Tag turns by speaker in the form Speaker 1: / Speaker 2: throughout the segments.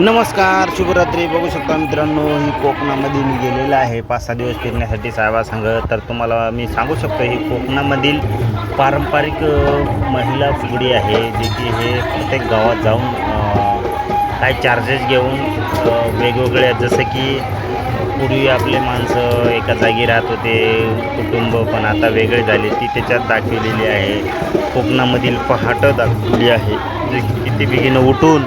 Speaker 1: नमस्कार शुभरात्री बघू शकता मित्रांनो ही कोकणामध्ये मी गेलेलं आहे. पाच सहा दिवस फिरण्यासाठी साहेबासंग तर तुम्हाला मी सांगू शकतो ही कोकणामधील पारंपरिक महिला फुगडी आहे जे की हे प्रत्येक गावात जाऊन काही काय चार्जेस घेऊन वेगवेगळ्या जसं की पूर्वी आपले माणसं एका जागी राहत होते कुटुंब पण आता वेगळे झाले. ती त्याच्यात दाखवलेली आहे. कोकणामधील पहाटं दाखवली आहे. जे किती बिगीनं उठून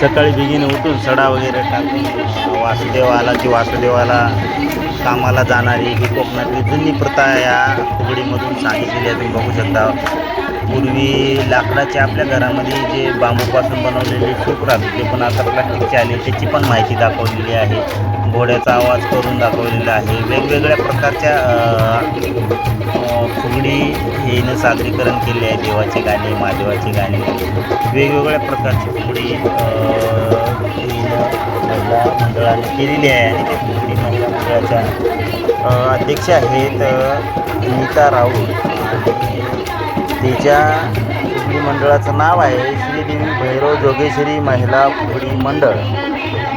Speaker 1: सकाळी बेगीन उठून सडा वगैरे टाकून वासुदेवाला की वासुदेवाला कामाला जाणारी ही कोकणातली जुनी प्रथा या फुगडीमधून सांगितलेली आहे तुम्ही बघू शकता. पूर्वी लाकडाचे आपल्या घरामध्ये जे बांबूपासून बनवलेले सूप राहते ते पण आता प्लास्टिकचे आले. त्याची पण माहिती दाखवलेली आहे. घोड्याचा आवाज करून दाखवलेला आहे. वेगवेगळ्या प्रकारच्या फुगडी हिनं सादरीकरण केले आहे देवाचे गाणे महादेवाचे गाणे. वेगवेगळ्या प्रकारची फुगडी हिनं महिला मंडळाने केलेली आहे आणि त्या फुगडी महिला मंडळाच्या अध्यक्ष आहेत नीता राऊत. आणि तिच्या फुगडी मंडळाचं नाव आहे श्रीदेवी भैरव जोगेश्वरी महिला फुगडी मंडळ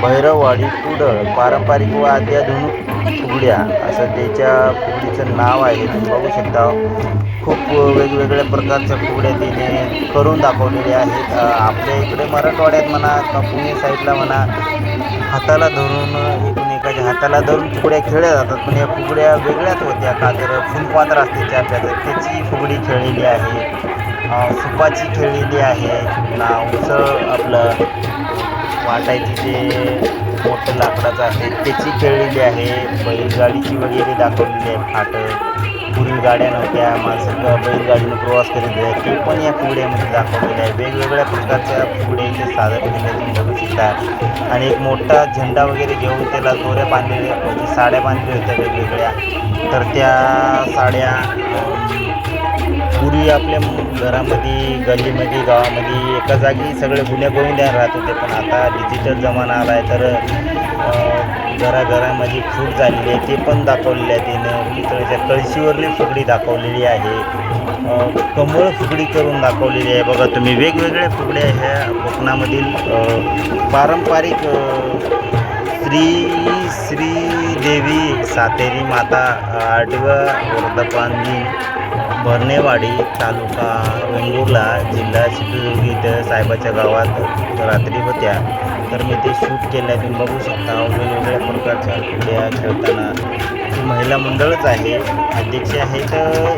Speaker 1: भैरववाडी कुडळ पारंपरिक व अत्याधुनिक फुगड्या असं त्याच्या फुगडीचं नाव आहे तुम्ही बघू शकता. खूप वेगवेगळ्या प्रकारच्या फुगड्या तिने करून दाखवलेल्या आहेत. आपल्या इकडे मराठवाड्यात म्हणा किंवा पुणे साईडला म्हणा हाताला धरून एकूण एकाच्या हाताला धरून फुगड्या खेळल्या जातात पण या फुगड्या वेगळ्याच होत्या. का तर फुलपात्र असते त्या त्याची फुगडी खेळलेली आहे. सुपाची खेळलेली आहे. पुन्हा उसळ आपलं वाटायची जे मोठं लाकडाचं आहे. त्याची खेळलेली आहे. बैलगाडीची वगैरे दाखवलेली आहे. फाट. पूर्वी गाड्या नव्हत्या. माणसं बैलगाडीने बैलगाडीनं प्रवास करीत आहे. ते पण या फुगड्यामध्ये दाखवलेले आहे. वेगवेगळ्या प्रकारच्या फुगड्या इथे सादर केलेल्या तुम्ही बघू शकता. आणि एक मोठा झेंडा वगैरे घेऊन त्याला दोऱ्या बांधलेल्या म्हणजे साड्या बांधलेल्या होत्या वेगवेगळ्या. तर त्या साड्या पूर्वी आपल्या घरामध्ये गल्लीमध्ये गावामध्ये एका जागी सगळे गुन्हे गोविंद्या राहत होते. पण आता डिजिटल जमाना आला आहे तर घराघरामध्ये फूट झालेली आहे. ते पण दाखवलेले आहे तिनं पितळेच्या कळशीवरली फुगडी दाखवलेली आहे. कमळ फुगडी करून दाखवलेली आहे. बघा तुम्ही वेगवेगळ्या फुगड्या ह्या कोकणामधील पारंपरिक श्री श्री देवी सातेरी माता आठवा वर्धपानजी भरणेवाडी तालुका वेंगुर्ला जिल्हा सिंधुदुर्ग इथं साहेबाच्या गावात रात्री होत्या. तर मी ते शूट केलं तुम्ही बघू शकता वेगवेगळ्या प्रकारच्या फुगड्या खेळताना. ती महिला मंडळच आहे. अध्यक्ष आहेत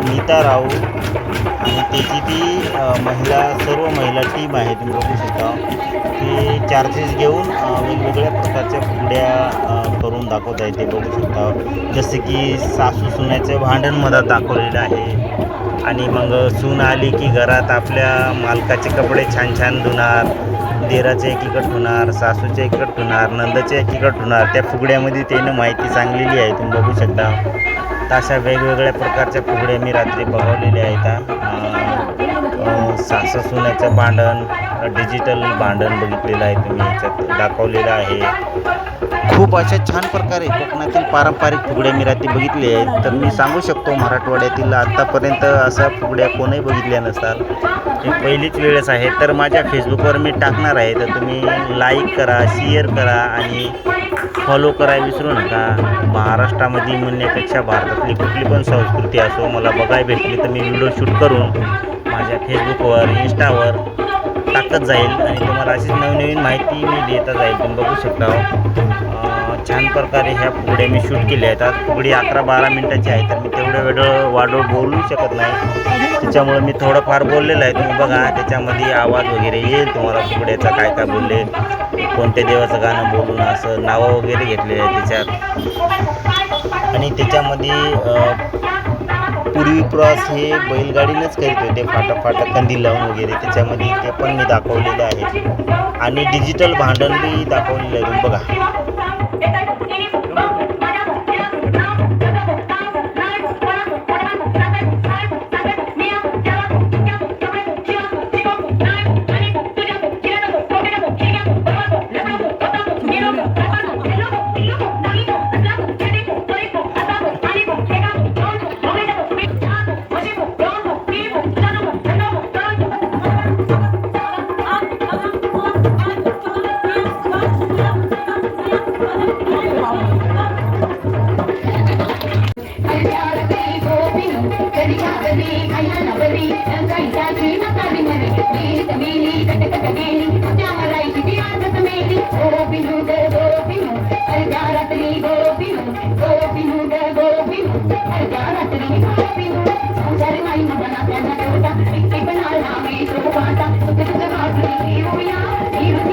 Speaker 1: नीता राऊत आणि त्याची ती महिला सर्व महिला टीम आहे तुम्ही बघू शकता. ती चार्जेस घेऊन वेगवेगळ्या प्रकारच्या फुगड्या करून दाखवत आहे ते बघू शकता. जसे की सासू सुन्याचं भांडण मधात दाखवलेलं आहे. आणि मग सून आली की घरात आपल्या मालकाचे कपडे छान छान धुणार देराचे एकीकट होणार सासूचे एकीकट होणार नंदाचे एकीकट होणार त्या फुगड्यामध्ये त्यानं माहिती सांगलेली आहे तुम्ही बघू शकता. तर अशा वेगवेगळ्या प्रकारच्या फुगड्या मी रात्री बघवलेल्या आहेत. सासू सुन्याचं भांडण डिजिटल भांडण बघितलेलं आहे तुम्ही याच्यात दाखवलेलं आहे. खूप अशा छान प्रकारे कोकणातील पारंपरिक फुगड्या मी रात्री बघितले आहेत. तर मी सांगू शकतो मराठवाड्यातील आत्तापर्यंत अशा फुगड्या कोणही बघितल्या नसतात. ही पहिलीच वेळेस आहे. तर माझ्या फेसबुकवर मी टाकणार आहे. तर तुम्ही लाईक करा शेअर करा आणि फॉलो करा विसरू नका. महाराष्ट्रामध्ये म्हणण्यापेक्षा भारतातली कुठली पण संस्कृती असो मला बघायला भेटली तर मी व्हिडिओ शूट करून माझ्या फेसबुकवर इंस्टावर टाकत जाईल आणि तुम्हाला अशीच नवनवीन माहिती मी देता जाईल. तुम्ही बघू शकता हो. छान प्रकारे ह्या फुगड्या मी शूट केल्या आहेत. आज फुगडी अकरा बारा मिनटाची आहे तर मी तेवढं वेळ वाढव बोलू शकत नाही. त्याच्यामुळे मी थोडंफार बोललेलं आहे. तुम्ही बघा त्याच्यामध्ये आवाज वगैरे येईल. तुम्हाला फुगड्याचा काय काय बोलले कोणत्या देवाचं गाणं बोलून असं नावं वगैरे घेतलेलं आहे त्याच्यात. आणि त्याच्यामध्ये पूर्वी प्रवास हे बैलगाडीनंच करीत होते फाटा फाटा कंदील लावून वगैरे त्याच्यामध्ये ते पण मी दाखवलेलं आहे. आणि डिजिटल भांडण बी दाखवलेलं आहे बघा.
Speaker 2: கோபின் கடிகாதனே கையாளவனே கையாச்சி மத்தாடி மறைக்கு மேலி மேலி கட்ட கட்ட மேலி தாமராய் கிதியாந்தத மேலி கோபினு கோபினு கரிகாரத்திரி கோபினு கோபினு கோபினு கரிகாரத்திரி கோபினு சௌந்தரமாய் மகனா தன்னடோட்டா இப்ப நாள் நாமே சுகபாட்டா சுகபாட்டா நீ ஓயா நீ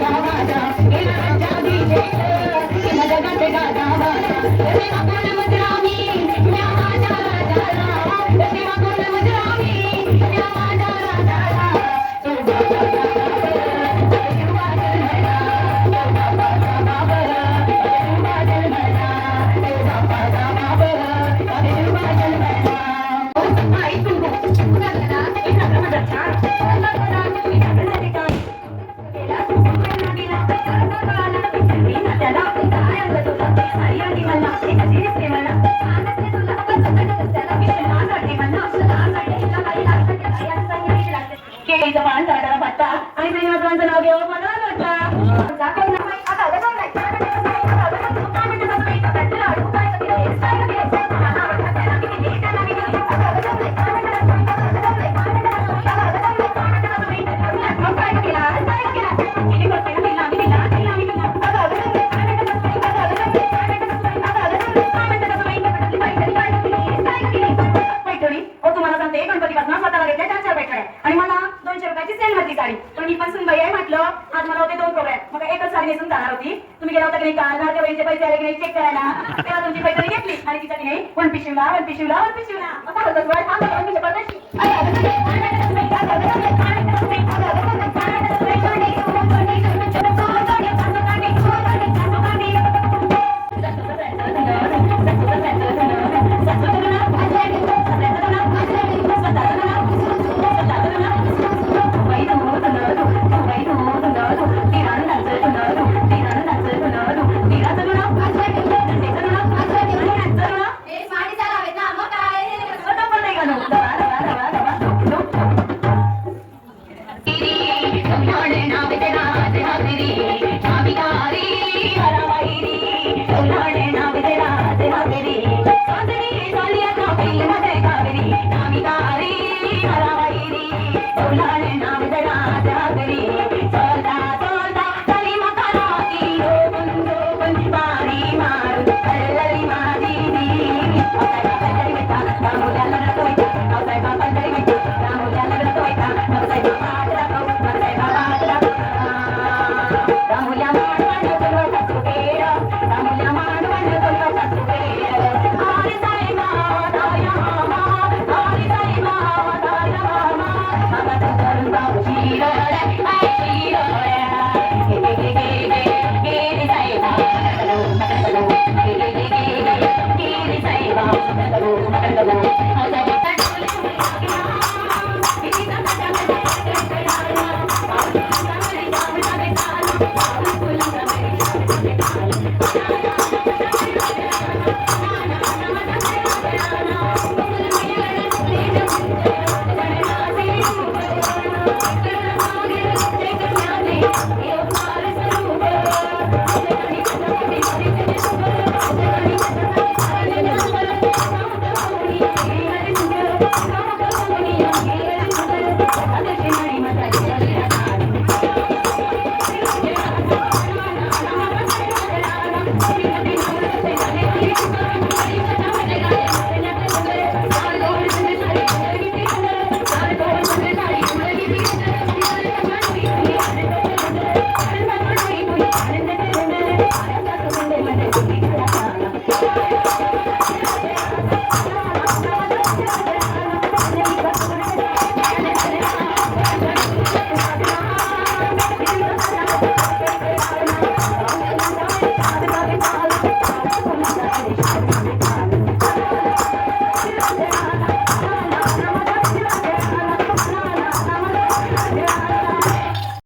Speaker 2: Yeah. ಕೇಳಿದ ಮಾತಾಡರ ಭತ್ತ ಐದು ಇವತ್ತು ಒಂದು ನಾವು तिने चेक करायला तेव्हा तुमची बैठक घेतली आणि तिचा तिने वन पिशवला वन पिशवला वन पिशवला होतं தைரி நாடன